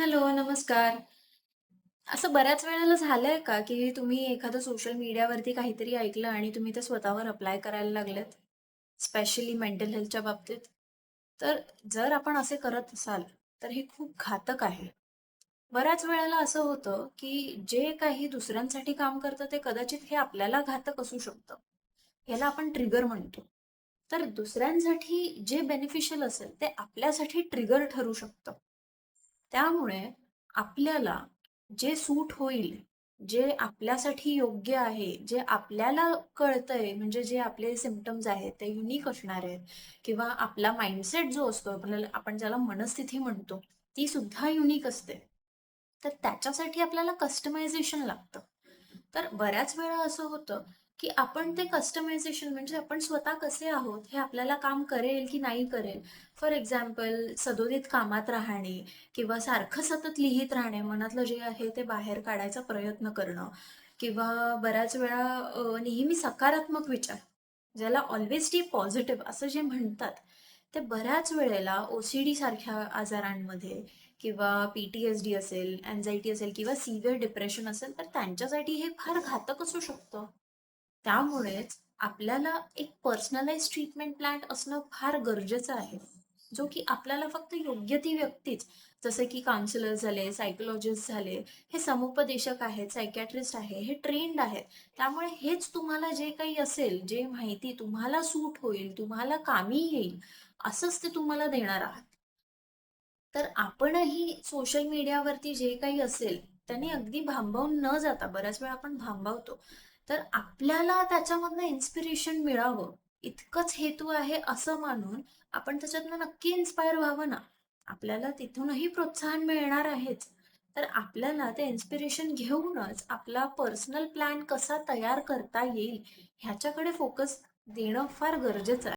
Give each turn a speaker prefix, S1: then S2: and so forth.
S1: Hello, नमस्कार. असं बऱ्याच वेळेला झालंय का, की तुम्ही एखादं सोशल मीडियावरती काहीतरी ऐकलं आणि तुम्ही ते स्वतःवर अप्लाय करायला लागलेत? स्पेशली मेंटल हेल्थच्या बाबतीत? तर जर आपण असे करत असाल, तर हे खूप घातक आहे. बऱ्याच वेळेला असं होतं, की जे काही दुसऱ्यांसाठी काम करतं, ते कदाचित हे आपल्याला घातक असू शकतं. याला आपण ट्रिगर म्हणतो. तर दुसऱ्यांसाठी जे बेनिफिशियल असेल, ते आपल्यासाठी ट्रिगर ठरू शकतं. त्यामुळे आपल्याला जे सूट होईल, जे आपल्यासाठी योग्य आहे, जे आपल्याला कळतंय, म्हणजे जे आपले सिमटम्स आहेत, ते युनिक असणार आहेत किंवा आपला माइंडसेट जो असतो, आपल्याला आपण ज्याला मनस्थिती म्हणतो, ती सुद्धा युनिक असते. तर त्याच्यासाठी आपल्याला कस्टमायझेशन लागतं. तर बऱ्याच वेळा असं होतं, की आपण ते कस्टमायझेशन म्हणजे आपण स्वतः कसे आहोत, हे आपल्याला काम करेल की नाही करेल. फॉर एक्झाम्पल सदोदित कामात राहणे किंवा सारखं सतत लिहित राहणे, मनातलं जे आहे ते बाहेर काढायचा प्रयत्न करणं किंवा बऱ्याच वेळा नेहमी सकारात्मक विचार, ज्याला ऑल्वेज डी पॉझिटिव्ह असं जे म्हणतात, ते बऱ्याच वेळेला ओ-सी-डी सारख्या आजारांमध्ये किंवा पी-टी-एस-डी असेल, अँझायटी असेल किंवा सिव्हिअर डिप्रेशन असेल, तर त्यांच्यासाठी हे फार घातक असू शकतं. त्यामुळेच आपल्याला एक पर्सनलाइज ट्रीटमेंट प्लॅन असणं फार गरजेचं आहे. जो की आपल्याला फक्त योग्य ती व्यक्तीच, जसे की काउन्सिलर झाले, सायकोलॉजिस्ट झाले, हे समुपदेशक आहेत, सायकॅट्रिस्ट आहे, हे ट्रेंड आहेत. त्यामुळे हेच तुम्हाला जे काही असेल, जे माहिती तुम्हाला सूट होईल, तुम्हाला कामी येईल, असंच ते तुम्हाला देणार आहात. तर आपणही सोशल मीडियावरती जे काही असेल, त्याने अगदी भांबावून न जाता, बऱ्याच वेळा आपण भांबावतो. तर आपल्याला त्याच्यामधनं इन्स्पिरेशन मिळावं, इतकंच हेतू आहे असं मानून आपण त्याच्यातनं नक्की इन्स्पायर व्हावं ना. आपल्याला तिथूनही प्रोत्साहन मिळणार आहेच. तर आपल्याला ते इन्स्पिरेशन घेऊनच आपला पर्सनल प्लॅन कसा तयार करता येईल, ह्याच्याकडे फोकस देणं फार गरजेचं आहे.